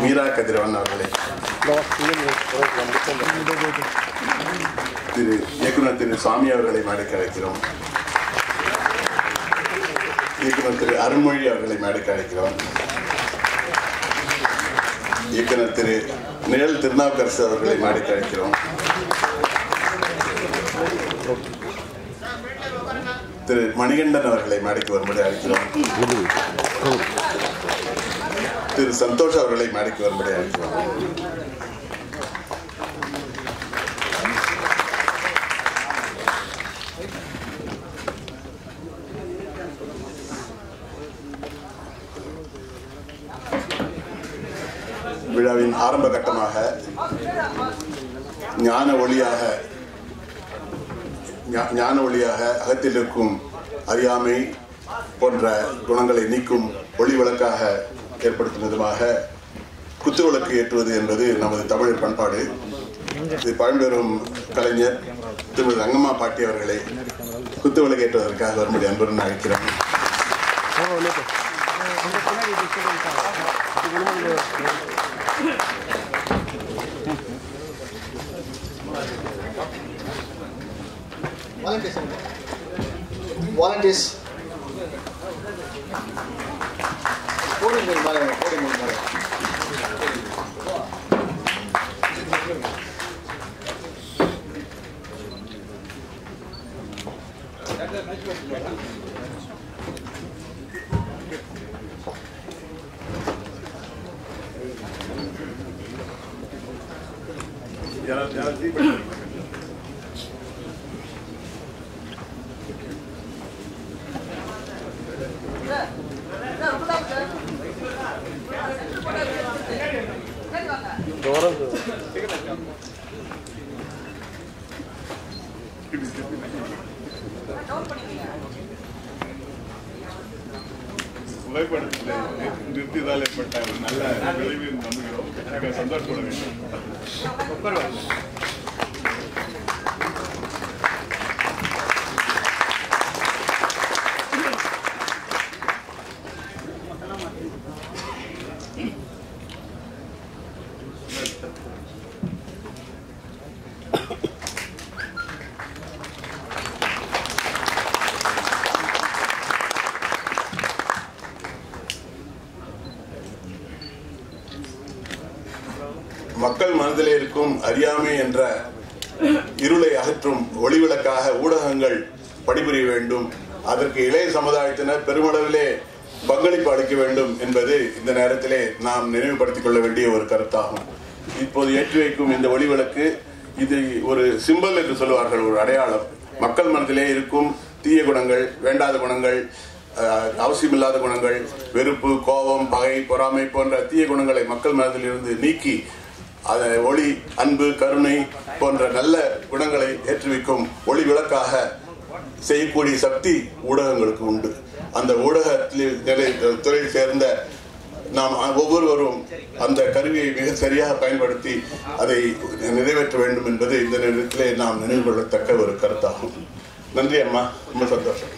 மீரா கதிரவன் அவர்களை திரு இயக்குனர் திரு சுவாமி அவர்களை மேடைக்கு அழைக்கிறோம் இயக்குனர் திரு அருண்மொழி அவர்களை மேடைக்கு அழைக்கிறோம் இயக்குனர் திரு நிழல் திருநாவுக்கரசு அவர்களை மேடைக்கு அழைக்கிறோம் திரு மணிகண்டன் அவர்களை மேடைக்கு வரும்படி அழைக்கிறோம் திரு சந்தோஷ் அவர்களை மேடைக்கு வரும்படி அழைக்கிறோம். விழாவின் ஆரம்ப கட்டமாக ஞான ஒளியாக ஞா- ஞான ஒளியாக அகத்தில் இருக்கும் அறியாமை போன்ற குணங்களை நீக்கும் ஒளி விளக்காக ஏற்படுத்தும் விதமாக குத்து விளக்கு ஏற்றுவது என்பது நமது தமிழ் பண்பாடு. இது பழம்பெரும் கலைஞர் திருமதி ரங்கம்மா பாட்டி அவர்களை குத்து விளக்கு ஏற்றுவதற்காக வரும்படி அன்புடன் அழைக்கிறோம் 오랜만에 오랜만에 Ya, ya, sí, pero... மேலே புகைப்படத்தில் நிறுத்தியதால் ஏற்பட்ட ஒரு நல்ல விளைவு நம்புகிறோம். சந்தோஷப்பட வேண்டும் மக்கள் மனதிலே இருக்கும் அறியாமை என்ற இருளை அகற்றும் ஒளிவிளக்காக ஊடகங்கள் பணிபுரிய வேண்டும். அதற்கு இளைய சமுதாயத்தினர் பெருமளவிலே பங்களிப்பு அளிக்க வேண்டும் என்பது இந்த நேரத்திலே நாம் நினைவுபடுத்திக் கொள்ள வேண்டிய ஒரு கருத்தாகும். இப்போது ஏற்றி வைக்கும் இந்த ஒளிவிளக்கு இது ஒரு சிம்பல் என்று சொல்லுவார்கள் ஒரு அடையாளம். மக்கள் மனதிலே இருக்கும் தீய குணங்கள் வேண்டாத குணங்கள் அவசியமில்லாத குணங்கள் வெறுப்பு கோபம் பகை பொறாமை போன்ற தீய குணங்களை மக்கள் மனதில் இருந்து நீக்கி அதை ஒளி அன்பு கருணை போன்ற நல்ல குணங்களை ஏற்றுவிக்கும் ஒளி விளக்காக செய்யக்கூடிய சக்தி ஊடகங்களுக்கு உண்டு. அந்த ஊடகத்தில் துறையில் சேர்ந்த நாம் ஒவ்வொருவரும் அந்த கருவியை மிக சரியாக பயன்படுத்தி அதை நிறைவேற்ற வேண்டும் என்பது இந்த நேரத்திலே நாம் நினைவு கொள்ளத்தக்க ஒரு கருத்தாகும். நன்றி அம்மா. ரொம்ப சந்தோஷம்.